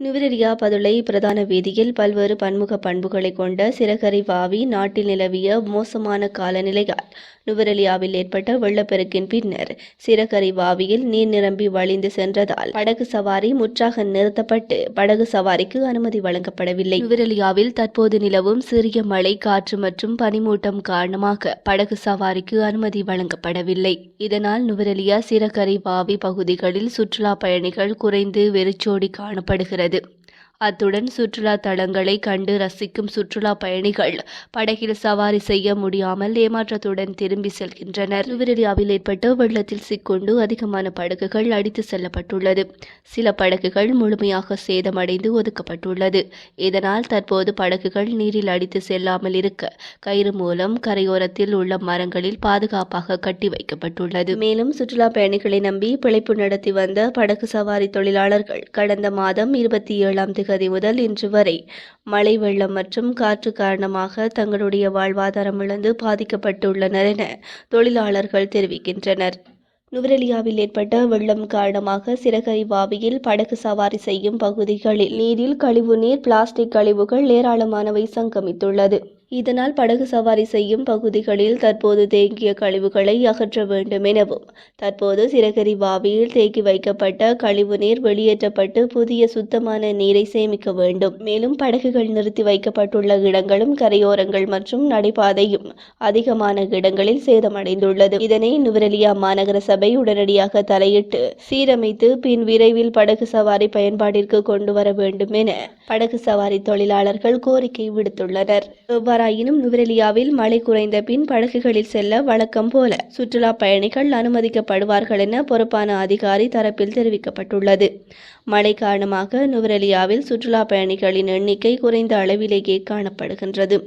நுவரெலியா பதுளை பிரதான வீதியில் பல்வேறு பன்முக பண்புகளை கொண்ட சிறகரை வாவி நாட்டில் நிலவிய மோசமான காலநிலையால் நுவரெலியாவில் ஏற்பட்ட வெள்ளப்பெருக்கின் பின்னர் சிறகரை வாவியில் நீர் நிரம்பி வழிந்து சென்றதால் படகு சவாரி முற்றாக நிறுத்தப்பட்டு படகு சவாரிக்கு அனுமதி வழங்கப்படவில்லை. நுவரெலியாவில் தற்போது நிலவும் சிறிய மழை காற்று மற்றும் பனிமூட்டம் காரணமாக படகு சவாரிக்கு அனுமதி வழங்கப்படவில்லை. இதனால் நுவரெலியா சிறகரை வாவி பகுதிகளில் சுற்றுலா பயணிகள் குறைந்து வெறிச்சோடி காணப்படுகிறது. dedi அத்துடன் சுற்றுலா தலங்களை கண்டு ரசிக்கும் சுற்றுலா பயணிகள் படகில் சவாரி செய்ய முடியாமல் ஏமாற்றத்துடன் திரும்பி செல்கின்றனர். நுவரெலியாவில் ஏற்பட்ட வெள்ளத்தில் சிக்கொண்டு அதிகமான படகுகள் அடித்து செல்லப்பட்டுள்ளது. சில படகுகள் முழுமையாக சேதமடைந்து ஒதுக்கப்பட்டுள்ளது. இதனால் தற்போது படகுகள் நீரில் அடித்து செல்லாமல் இருக்க கயிறு மூலம் கரையோரத்தில் உள்ள மரங்களில் பாதுகாப்பாக கட்டி வைக்கப்பட்டுள்ளது. மேலும் சுற்றுலா பயணிகளை நம்பி பிழைப்பு நடத்தி வந்த படகு சவாரி தொழிலாளர்கள் கடந்த மாதம் இருபத்தி ஏழாம் திகதி முதல் இன்று வரை மழை வெள்ளம் மற்றும் காற்று காரணமாக தங்களுடைய வாழ்வாதாரம் இழந்து பாதிக்கப்பட்டுள்ளனர் என தொழிலாளர்கள் தெரிவிக்கின்றனர். நுவரெலியாவில் ஏற்பட்ட வெள்ளம் காரணமாக சிறகரி வாவியில் படகு சவாரி செய்யும் பகுதிகளில் நீரில் கழிவுநீர் பிளாஸ்டிக் கழிவுகள் ஏராளமானவை சங்கமித்துள்ளது. இதனால் படகு சவாரி செய்யும் பகுதிகளில் தற்போது தேங்கிய கழிவுகளை அகற்ற வேண்டும் எனவும் தற்போது சிறகரி வாவியில் தேக்கி வைக்கப்பட்ட கழிவுநீர் வெளியேற்றப்பட்டு புதிய சுத்தமான நீரை சேமிக்க வேண்டும். மேலும் படகுகள் நிறுத்தி வைக்கப்பட்டுள்ள இடங்களும் கரையோரங்கள் மற்றும் நடைபாதையும் அதிகமான இடங்களில் சேதமடைந்துள்ளது. இதனை நுவரெலியா மாநகர சபை உடனடியாக தலையிட்டு சீரமைத்து பின் விரைவில் படகு சவாரி பயன்பாட்டிற்கு கொண்டு வர வேண்டும் என படகு சவாரி தொழிலாளர்கள் கோரிக்கை விடுத்துள்ளனர். எவ்வாறாயினும் நுவரெலியாவில் மழை குறைந்த பின் படகுகளில் செல்ல வழக்கம் போல சுற்றுலா பயணிகள் அனுமதிக்கப்படுவார்கள் என பொறுப்பான அதிகாரி தரப்பில் தெரிவிக்கப்பட்டுள்ளது. மழை காரணமாக நுவரெலியாவில் சுற்றுலா பயணிகளின் எண்ணிக்கை குறைந்த அளவிலேயே காணப்படுகின்றது.